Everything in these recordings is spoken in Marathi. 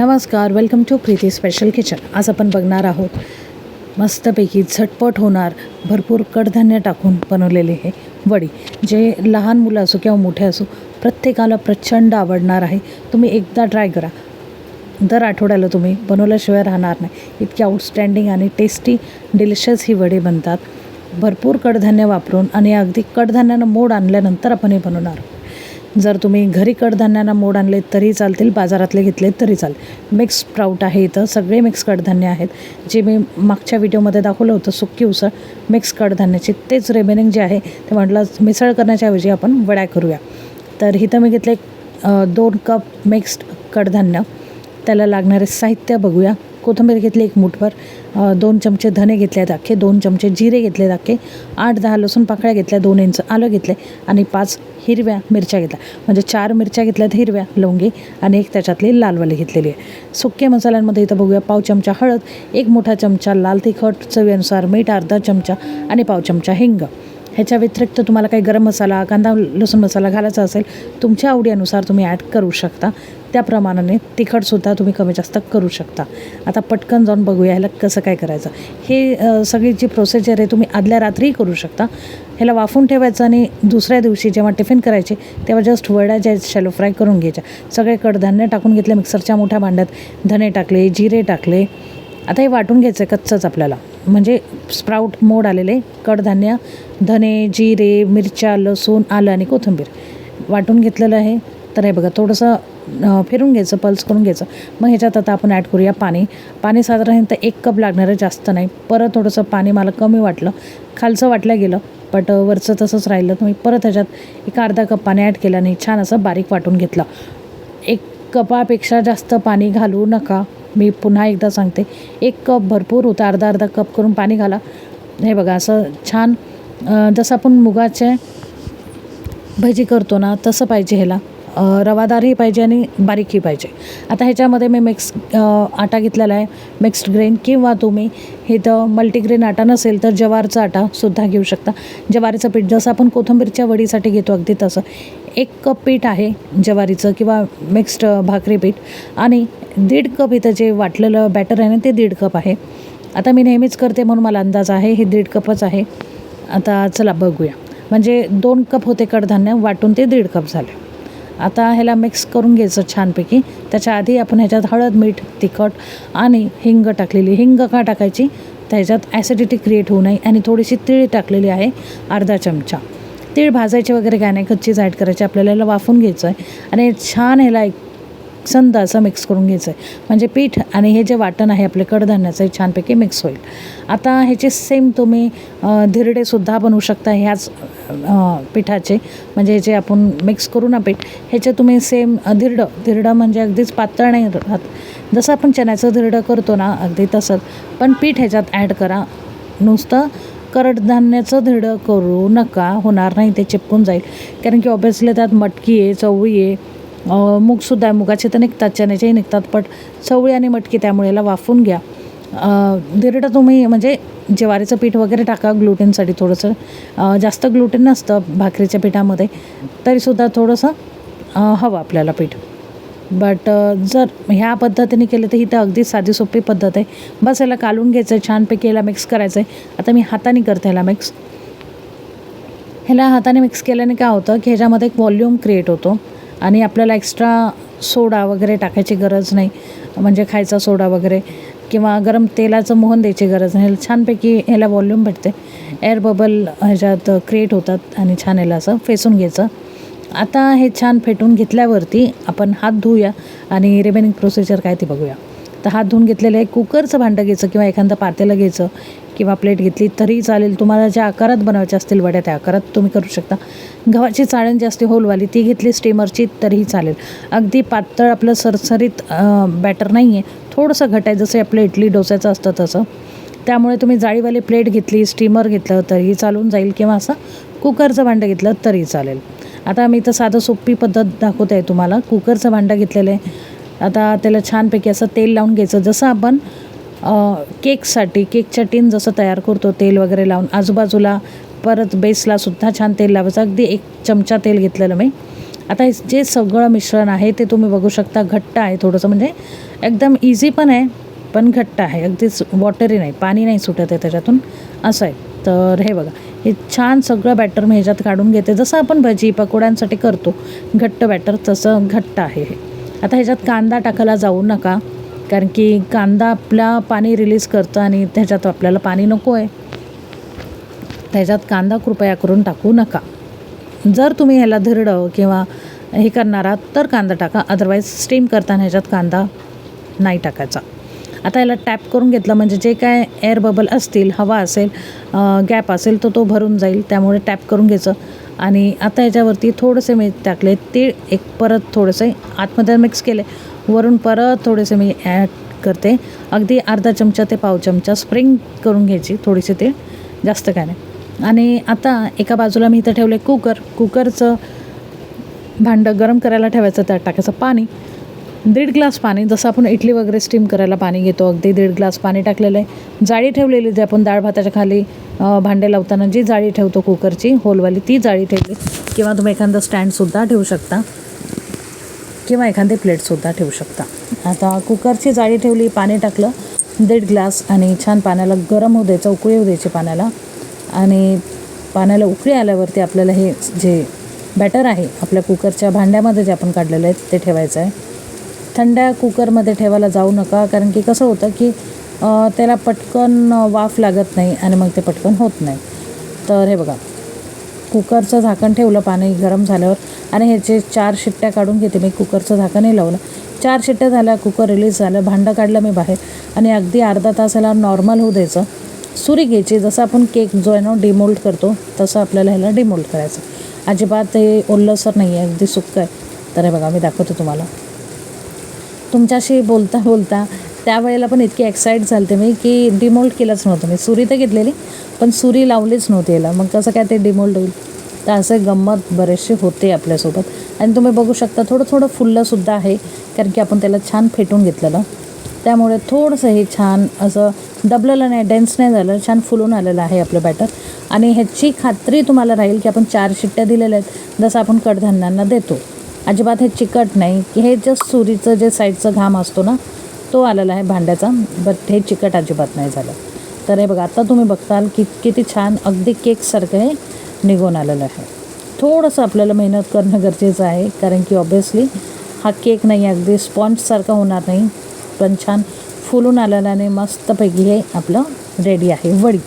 नमस्कार welcome to Preeti special kitchen आज आपण बघणार आहोत मस्तपैकी झटपट होणार भरपूर कडधान्य टाकून बनवलेले हे वडी. जे लहान मुलं असो किंवा मोठे असो प्रत्येकाला प्रचंड आवडणार आहे. तुम्ही एकदा ट्राय करा. दर आठवड्याला तुम्ही बनवल्याशिवाय राहणार नाही. इतकी आउटस्टँडिंग आणि टेस्टी डिलिशियस ही वडे बनतात. भरपूर कडधान्य वापरून आणि अगदी कडधान्यानं मोड आणल्यानंतर आपण हे बनवणार आहोत. जर तुम्ही घरी कडधान्यांना मोड आणले तरी चालतील बाजारातले घेतले तरी चालेल मिक्स स्प्राऊट आहे इथं सगळे मिक्स कडधान्य आहेत. जे मी मागच्या व्हिडिओमध्ये दाखवलं होतं सुक्की उसळ मिक्स कडधान्याची तेच रेमेनिंग जे आहे ते म्हटलं मिसळ करण्याच्याऐवजी आपण वड्या करूया. तर इथं मी घेतले दोन कप मिक्स्ड कडधान्य. त्याला लागणारे साहित्य बघूया. कोथिंबीर घेतली एक मुठभर दोन चमचे धने घेतले आहेत अख्खे दोन चमचे जिरे घेतले आहेत अख्खे आठ दहा लसूण पाकळ्या घेतल्या दोन इंच आलं घेतले आणि पाच हिरव्या मिरच्या घेतल्या. म्हणजे चार मिरच्या घेतल्यात हिरव्या लवंगी आणि एक त्याच्यातली लालवाली घेतलेली आहे. सुक्या मसाल्यांमध्ये इथं बघूया पाव चमचा हळद एक मोठा चमचा लाल तिखट चवीनुसार मीठ अर्धा चमचा आणि पाव चमचा हिंग. ह्याच्या व्यतिरिक्त तुम्हाला काही गरम मसाला कांदा लसूण मसाला घालायचा असेल तुमच्या आवडीनुसार तुम्ही ॲड करू शकता. त्याप्रमाणाने तिखटसुद्धा तुम्ही कमी जास्त करू शकता. आता पटकन जाऊन बघूया ह्याला कसं काय करायचं. हे सगळी जी प्रोसिजर आहे तुम्ही आदल्या रात्रीही करू शकता. ह्याला वाफून ठेवायचं आणि दुसऱ्या दिवशी जेव्हा टिफिन करायचे तेव्हा जस्ट वड्या ज्या शॅलो फ्राय करून घ्यायच्या. सगळे कडधान्य टाकून घेतले मिक्सरच्या मोठ्या भांड्यात धने टाकले जिरे टाकले आता हे वाटून घ्यायचं आहे कच्चंच आपल्याला. म्हणजे स्प्राऊट मोड आलेले कडधान्य धने जिरे मिरच्या लसूण आलं आणि कोथिंबीर. वाटून घेतलेलं आहे. तर हे बघा थोडंसं फिरून घ्यायचं पल्स करून घ्यायचं. मग ह्याच्यात आता आपण ॲड करूया पाणी. पाणी साधारणतः एक कप लागणार आहे जास्त नाही. परत थोडंसं पाणी मला कमी वाटलं. खालचं वाटलं गेलं बट वरचं तसंच राहिलं. तर मी परत ह्याच्यात एक अर्धा कप पाणी ॲड केलं आणि छान असं बारीक वाटून घेतलं. कपापेक्षा जास्त पाणी घालू नका. मी पुन्हा एकदा सांगते. एक कप भरपूर होता. अर्धा अर्धा कप करून पाणी घाला. हे बघा असं छान जसं आपण मुगाचे भजी करतो ना तसं पाहिजे ह्याला. रवादारही पाहिजे आणि बारीकही पाहिजे. आता ह्याच्यामध्ये मी मिक्स आटा घेतलेला आहे. मिक्स्ड ग्रेन किंवा तुम्ही इथं मल्टीग्रेन आटा नसेल तर जवारचा आटासुद्धा घेऊ शकता. जवारीचं पीठ जसं आपण कोथिंबीरच्या वडीसाठी घेतो अगदी तसं. एक कप पीठ आहे ज्वारीचं किंवा मिक्स्ड भाकरी पीठ आणि दीड कप इथं जे वाटलेलं बॅटर आहे ना ते दीड कप आहे. आता मी नेहमीच करते म्हणून मला अंदाज आहे हे दीड कपच आहे. आता चला बघूया. म्हणजे दोन कप होते कडधान्य वाटून ते दीड कप झाले. आता ह्याला मिक्स करून घ्यायचं छानपैकी. त्याच्या आधी आपण ह्याच्यात हळद मीठ तिखट आणि हिंग टाकलेली. हिंग का टाकायची? त्याच्यात ॲसिडिटी क्रिएट होऊ नये आणि थोडीशी तिळी टाकलेली आहे अर्धा चमचा. तीळ भाजायचे वगैरे काय नाही कच्चीच ॲड करायची आपल्याला ह्याला वाफून घ्यायचं आहे आणि छान ह्याला एक संद असं मिक्स करून घ्यायचं आहे म्हणजे पीठ आणि हे जे वाटण आहे आपले कडधान्याचं हे छानपैकी मिक्स होईल. आता ह्याचे सेम तुम्ही धिरडेसुद्धा बनवू शकता ह्याच पिठाचे. म्हणजे जे आपण मिक्स करू ना पीठ ह्याचे तुम्ही सेम धिरडं धिरडं म्हणजे अगदीच पातळ नाही राहत. जसं आपण चण्याचं धिरडं करतो ना अगदी तसंच. पण पीठ ह्याच्यात ॲड करा. नुसतं कडधान्याचं धिरडं करू नका. होणार नाही ते चिपकून जाईल. कारण की ऑब्विसली त्यात मटकी आहे चवळी आहे. मूगसुद्धा आहे. मुगाचे तर निघतात चण्याचेही निघतात पण चवळी आणि मटकी त्यामुळे याला वाफून घ्या. अ, धिरडं तुम्ही म्हणजे ज्वारीचं पीठ वगैरे टाका ग्लुटेनसाठी थोडंसं. जास्त ग्लुटेन नसतं भाकरीच्या पिठामध्ये. तरीसुद्धा थोडंसं हवं आपल्याला पीठ. बट uh, जर ह्या पद्धतीने केलं तर ही तर अगदी साधी सोपी पद्धत आहे. बस याला कालून घ्यायचं आहे छानपैकी याला मिक्स करायचं आहे आता मी हाताने करते ह्याला मिक्स ह्याला हाताने मिक्स केल्याने काय होतं की ह्याच्यामध्ये एक व्हॉल्यूम क्रिएट होतो. आणि आपल्याला एक्स्ट्रा सोडा वगैरे टाकायची गरज नाही. म्हणजे खायचा सोडा वगैरे किंवा गरम तेलाचं मोहन द्यायची गरज नाही. छानपैकी ह्याला व्हॉल्यूम भेटते. एअर बबल ह्याच्यात क्रिएट होतात आणि छान ह्याला असं फेसून घ्यायचं. आता हे छान फेटून घेतल्यावरती आपण हात धुऊया आणि रिमेनिंग प्रोसिजर काय ते बघूया. तर हात धुवून घेतलेलं आहे कुकरचं भांडं घ्यायचं किंवा एखादं पातेलं घ्यायचं किंवा प्लेट घेतली तरी चालेल. तुम्हाला ज्या आकारात बनवायच्या असतील वड्या त्या आकारात तुम्ही करू शकता. गव्हाची चाळण जास्ती होलवाली ती घेतली स्टीमरची तरीही चालेल. अगदी पातळ आपलं सरसरीत बॅटर नाही आहे थोडंसं घट आहे जसं आपलं इडली डोस्याचं असतं तसं. त्यामुळे तुम्ही जाळीवाली प्लेट घेतली स्टीमर घेतलं तरीही चालून जाईल किंवा असं कुकरचं भांडं घेतलं तरी चालेल. आता मी इथं साधं सोपी पद्धत दाखवते आहे तुम्हाला. कुकरचं भांडं घेतलेलं आहे. आता त्याला छानपैकी असं तेल लावून घ्यायचं. जसं आपण केकसाठी केकच्या टीन जसं तयार करतो तेल वगैरे लावून आजूबाजूला परत बेसला सुद्धा छान तेल लावायचं. अगदी एक चमचा तेल घेतलेलं मी. आता जे सगळं मिश्रण आहे ते तुम्ही बघू शकता. घट्ट आहे थोडंसं. म्हणजे एकदम इझी पण आहे पण घट्ट आहे. अगदीच वॉटरी नाही पाणी नाही सुटत आहे त्याच्यातून. असं आहे. तर हे बघा. हे छान सगळं बॅटर मी ह्याच्यात काढून घेते. जसं आपण भजी पकोड्यांसाठी करतो घट्ट बॅटर तसं घट्ट आहे हे. आता ह्याच्यात कांदा टाकायला जाऊ नका कारण की कांदा आपला पाणी रिलीज करतं आणि त्याच्यात आपल्याला पाणी नको आहे. त्याच्यात कांदा कृपया करून टाकू नका. जर तुम्ही ह्याला धिरडं किंवा हे करणार आहात तर कांदा टाका. अदरवाईज स्टीम करताना ह्याच्यात कांदा नाही टाकायचा. आता याला टॅप करून घेतलं म्हणजे जे काय एअर बबल असतील हवा असेल गॅप असेल तर तो भरून जाईल त्यामुळे टॅप करून घ्यायचं. आणि आता याच्यावरती थोडंसे मी टाकले तीळ एक परत थोडंसे आतमध्ये मिक्स केले वरून परत थोडेसे मी ॲड करते. अगदी अर्धा चमचा ते पाव चमचा स्प्रिंग करून घ्यायची थोडीशी तीळ जास्त काय नाही. आणि आता एका बाजूला मी इथं ठेवले कुकर कुकरचं भांडं गरम करायला ठेवायचं त्यात टाकायचं पाणी. दीड ग्लास पाणी जसं आपण इडली वगैरे स्टीम करायला पाणी घेतो अगदी दीड ग्लास पाणी टाकलेलं आहे. जाळी ठेवलेली जे आपण डाळ भाताच्या खाली भांडे लावताना जी जाळी ठेवतो कुकरची होलवाली ती जाळी ठेवली. किंवा तुम्ही एखादं स्टँडसुद्धा ठेवू शकता. किंवा एखादी प्लेटसुद्धा ठेवू शकता. आता कुकरची जाळी ठेवली पाणी टाकलं दीड ग्लास आणि छान पाण्याला गरम होऊ द्यायचं उकळी होऊ द्यायची पाण्याला. आणि पाण्याला उकळी आल्यावरती आपल्याला हे जे बॅटर आहे आपल्या कुकरच्या भांड्यामध्ये जे आपण काढलेलं आहे ते ठेवायचं आहे. थंड्या कुकरमध्ये ठेवायला जाऊ नका. कारण की कसं होतं की त्याला पटकन वाफ लागत नाही आणि मग ते पटकन होत नाही. तर हे बघा कुकरचं झाकण ठेवलं पाणी गरम झाल्यावर आणि ह्याचे चार शिट्ट्या काढून घेते मी. कुकरचं झाकणही लावलं. चार शिट्ट्या झाल्या कुकर रिलीज झालं भांडं काढलं मी बाहेर आणि अगदी अर्धा तासाला नॉर्मल होऊ द्यायचं. सुरी घ्यायची जसं आपण केक जो आहे ना डिमोल्ड करतो तसं आपल्याला ह्याला डिमोल्ड करायचं. अजिबात हे ओलसर नाही आहे अगदी सुक्क आहे. तर हे बघा मी दाखवते तुम्हाला. तुमच्याशी बोलता बोलता त्यावेळेला पण इतकी एक्साईट झालते मी की डिमोल्ड केलंच नव्हतं मी. सुरी तर घेतलेली पण सुरी लावलीच नव्हती याला. मग कसं काय ते डिमोल्ड होईल? तर असे गंमत बरेचसे होते आपल्यासोबत. आणि तुम्ही बघू शकता थोडं थोडं फुललंसुद्धा आहे कारण की आपण त्याला छान फेटून घेतलेलं. त्यामुळे थोडंसं हे छान असं दबलेलं नाही डेन्स नाही झालं छान फुलून आलेलं आहे आपलं बॅटर आणि ह्याची खात्री तुम्हाला राहील की आपण चार शिट्ट्या दिलेल्या आहेत. जसं आपण कडधान्यांना देतो. अजिबात हे चिकट नाही. की हे जस्ट सुरीचं जे साईडचं घाम असतो ना तो आलेला आहे भांड्याचा. बट हे चिकट अजिबात नाही झालं. तर हे बघा आता तुम्ही बघताल की किती छान अगदी केकसारखं हे निघून आलेलं आहे. थोडंसं आपल्याला मेहनत करणं गरजेचं आहे कारण की ऑब्वियसली हा केक नाही अगदी स्पॉन्जसारखा होणार नाही. पण छान फुलून आलेल्याने मस्तपैकी हे आपलं रेडी आहे. वडी.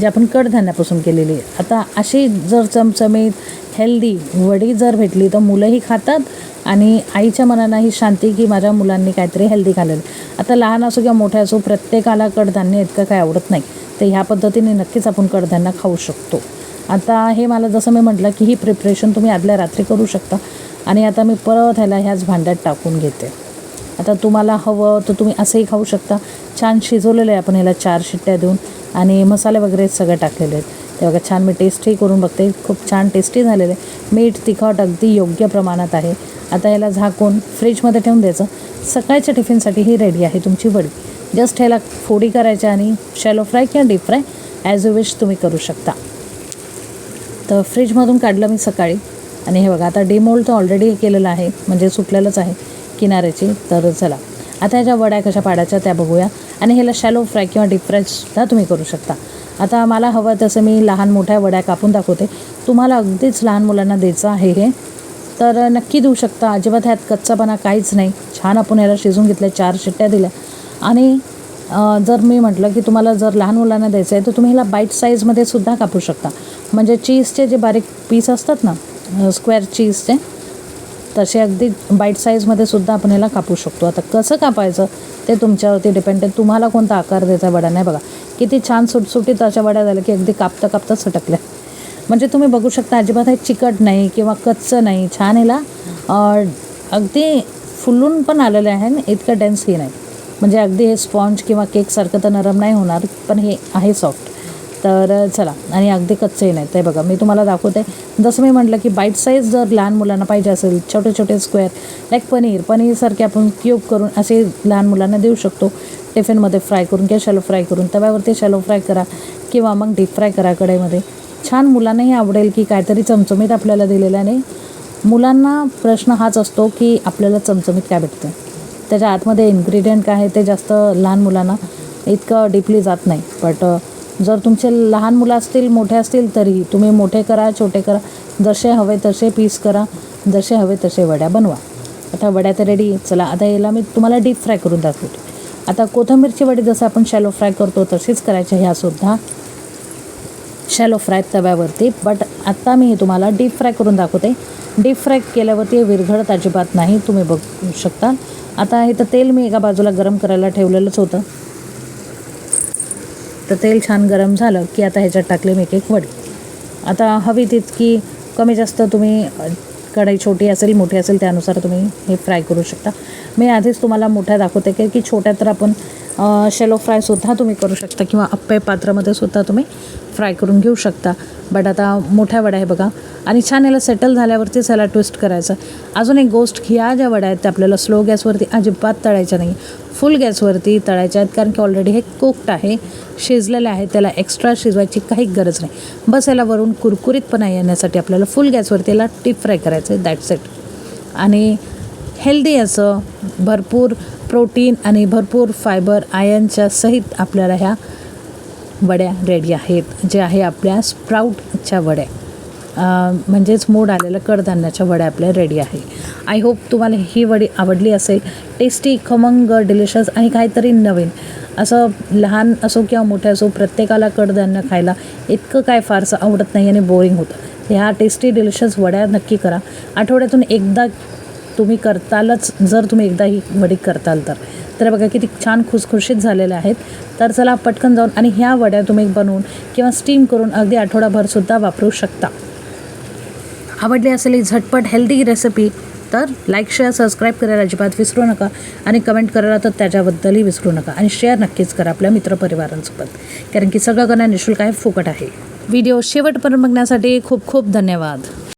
जे आपण कडधान्यापासून केलेली आहे आता अशी जर चमचमीत हेल्दी वडी जर भेटली तर मुलंही खातात आणि आईच्या मनालाही शांती की माझ्या मुलांनी काहीतरी हेल्दी खाल्लेलं आता लहान असो किंवा मोठे असो प्रत्येकाला कडधान्य इतकं काय आवडत नाही. तर ह्या पद्धतीने नक्कीच आपण कडधान्य खाऊ शकतो. आता हे मला जसं मी म्हटलं की ही प्रिपरेशन तुम्ही आदल्या रात्री करू शकता. आणि आता मी परत ह्याला ह्याच भांड्यात टाकून घेते. आता तुम्हाला हवं तर तुम्ही असंही खाऊ शकता. छान शिजवलेलं आहे आपण ह्याला चार शिट्ट्या देऊन. आणि मसाले वगैरे सगळं टाकलेले आहेत. ते बघा छान मी टेस्टही करून बघते. खूप छान टेस्टी झालेले. आहे मीठ तिखट अगदी योग्य प्रमाणात आहे. आता याला झाकून फ्रीजमध्ये ठेवून द्यायचं. सकाळच्या टिफिनसाठी ही रेडी आहे तुमची वडी. जस्ट ह्याला फोडी करायच्या आणि शॅलो फ्राय किंवा deep fry as you wish तुम्ही करू शकता. तर फ्रीजमधून काढलं मी सकाळी. आणि हे बघा आता डिमोल्ड तर ऑलरेडी केलेलं आहे. म्हणजे सुटलेलंच आहे किनाऱ्याची. तर चला. आता ह्याच्या वड्या कशा पाडायच्या त्या बघूया. आणि ह्याला शॅलो फ्राय किंवा डीप फ्रायसुद्धा तुम्ही करू शकता. आता मला हवं तसं मी लहान मोठ्या वड्या कापून दाखवते. तुम्हाला अगदीच लहान मुलांना द्यायचं आहे हे. तर नक्की देऊ शकता. अजिबात ह्यात कच्चापणा काहीच नाही. छान आपण ह्याला शिजून घेतल्या चार शिट्ट्या दिल्या. आणि जर मी म्हटलं की तुम्हाला जर लहान मुलांना द्यायचं आहे तर तुम्ही ह्याला बाईट साईजमध्ये सुद्धा कापू शकता. म्हणजे चीजचे जे बारीक पीस असतात ना स्क्वेअर चीजचे तसे अगदी बाईट साईजमध्ये सुद्धा आपण याला कापू शकतो. आता कसं कापायचं ते तुमच्यावरती डिपेंड आहे. तुम्हाला कोणता आकार द्यायचा वड्या नाही बघा. किती छान सुटसुटीत अशा वड्या झाल्या की अगदी कापता कापता सटकल्या. म्हणजे तुम्ही बघू शकता अजिबात हे चिकट नाही किंवा कच्चं नाही. छान याला अगदी फुलून पण आलेलं आहे आणि इतकं डेन्सही नाही. म्हणजे अगदी हे स्पॉन्ज किंवा केकसारखं तर नरम नाही होणार पण हे आहे सॉफ्ट तर चला आणि अगदी कच्चेही नाही ते बघा मी तुम्हाला दाखवते. जसं मी म्हटलं की बाईट साईज जर लहान मुलांना पाहिजे असेल छोटे छोटे स्क्वेअर लाईक पनीर पनीरसारखे आपण क्यूब करून असे लहान मुलांना देऊ शकतो. टिफिनमध्ये फ्राय करून किंवा शॅलो फ्राय करून तव्यावरती शॅलो फ्राय करा किंवा मग डीप फ्राय करा कढईमध्ये. छान मुलांनाही आवडेल की काहीतरी चमचमीत आपल्याला दिलेलं आणि मुलांना प्रश्न हाच असतो की आपल्याला चमचमीत काय भेटतं त्याच्या आतमध्ये इन्ग्रेडियंट काय आहे ते जास्त लहान मुलांना इतकं डीपली जात नाही. बट जर तुमचे लहान मुलं असतील मोठे असतील तरी तुम्ही मोठे करा छोटे करा. जसे हवे तसे पीस करा. जसे हवे तसे वड्या बनवा. आता वड्या तर रेडी चला आता याला मी तुम्हाला डीप फ्राय करून दाखवते. आता कोथिंबीरची वडी जसं आपण शॅलो फ्राय करतो तशीच करायच्या ह्यासुद्धा शॅलो फ्राय तव्यावरती. बट आत्ता मी तुम्हाला डीप फ्राय करून दाखवते. डीप फ्राय केल्यावरती विरघळत अजिबात नाही. तुम्ही बघू शकता. आता हे तर तेल मी एका बाजूला गरम करायला ठेवलेलंच होतं. तर तेल छान गरम झालं की आता ह्याच्यात टाकले मी एक एक वडी. आता हवी तितकी कमी जास्त तुम्ही कढई छोटी असेल मोठी असेल त्यानुसार तुम्ही हे फ्राय करू शकता. मी आधीच तुम्हाला मोठ्या दाखवते की की छोट्या तर आपण शेलो फ्रायसुद्धा तुम्ही करू शकता किंवा अप्पे पात्रामध्ये सुद्धा तुम्ही फ्राय करून घेऊ शकता. बट आता मोठ्या वड्या आहे बघा. आणि छान याला सेटल झाल्यावरतीच याला ट्विस्ट करायचं. अजून एक गोष्ट ह्या ज्या वड्या आहेत त्या आपल्याला स्लो गॅसवरती अजिबात तळायच्या नाही फुल गॅसवरती तळायच्या आहेत कारण की ऑलरेडी हे कोकट आहे. शिजलेलं आहे त्याला एक्स्ट्रा शिजवायची काही गरज नाही. बस याला वरून कुरकुरीतपणा येण्यासाठी आपल्याला फुल गॅसवरती याला टीप फ्राय करायचं आहे दॅट्स इट आणि हेल्दी असं भरपूर प्रोटीन आणि भरपूर फायबर आयनच्या सहित आपल्याला ह्या वड्या रेडी आहेत जे आहे आपल्या स्प्राऊटच्या वड्या. म्हणजेच मोड आलेल्या कडधान्याच्या वड्या आपल्या रेडी आहे. आय होप तुम्हाला ही वडी आवडली असेल. टेस्टी खमंग डिलिशियस आणि काहीतरी नवीन. असं लहान असो किंवा मोठे असो प्रत्येकाला कडधान्य खायला इतकं काय फारसं आवडत नाही आणि बोरिंग होतं. ह्या टेस्टी डिलिशियस वड्या नक्की करा. आठवड्यातून एकदा तुम्ही करतालच जर तुम्ही एकदा ही वडी करताल तर. तर बघा किती छान खुसखुशीत झालेल्या आहेत. तर चला पटकन जाऊन आणि ह्या वड्या तुम्ही बनवून किंवा स्टीम करून अगदी आठवडाभरसुद्धा वापरू शकता. आवडली असेल ही झटपट हेल्दी रेसिपी तर लाईक शेअर सबस्क्राईब करायला अजिबात विसरू नका आणि कमेंट करायला तर त्याच्याबद्दलही विसरू नका आणि शेअर नक्कीच करा आपल्या मित्रपरिवारांसोबत. कारण की सगळं करणं निशुल्क आहे फुकट आहे. व्हिडिओ शेवटपर्यंत बघण्यासाठी खूप खूप धन्यवाद.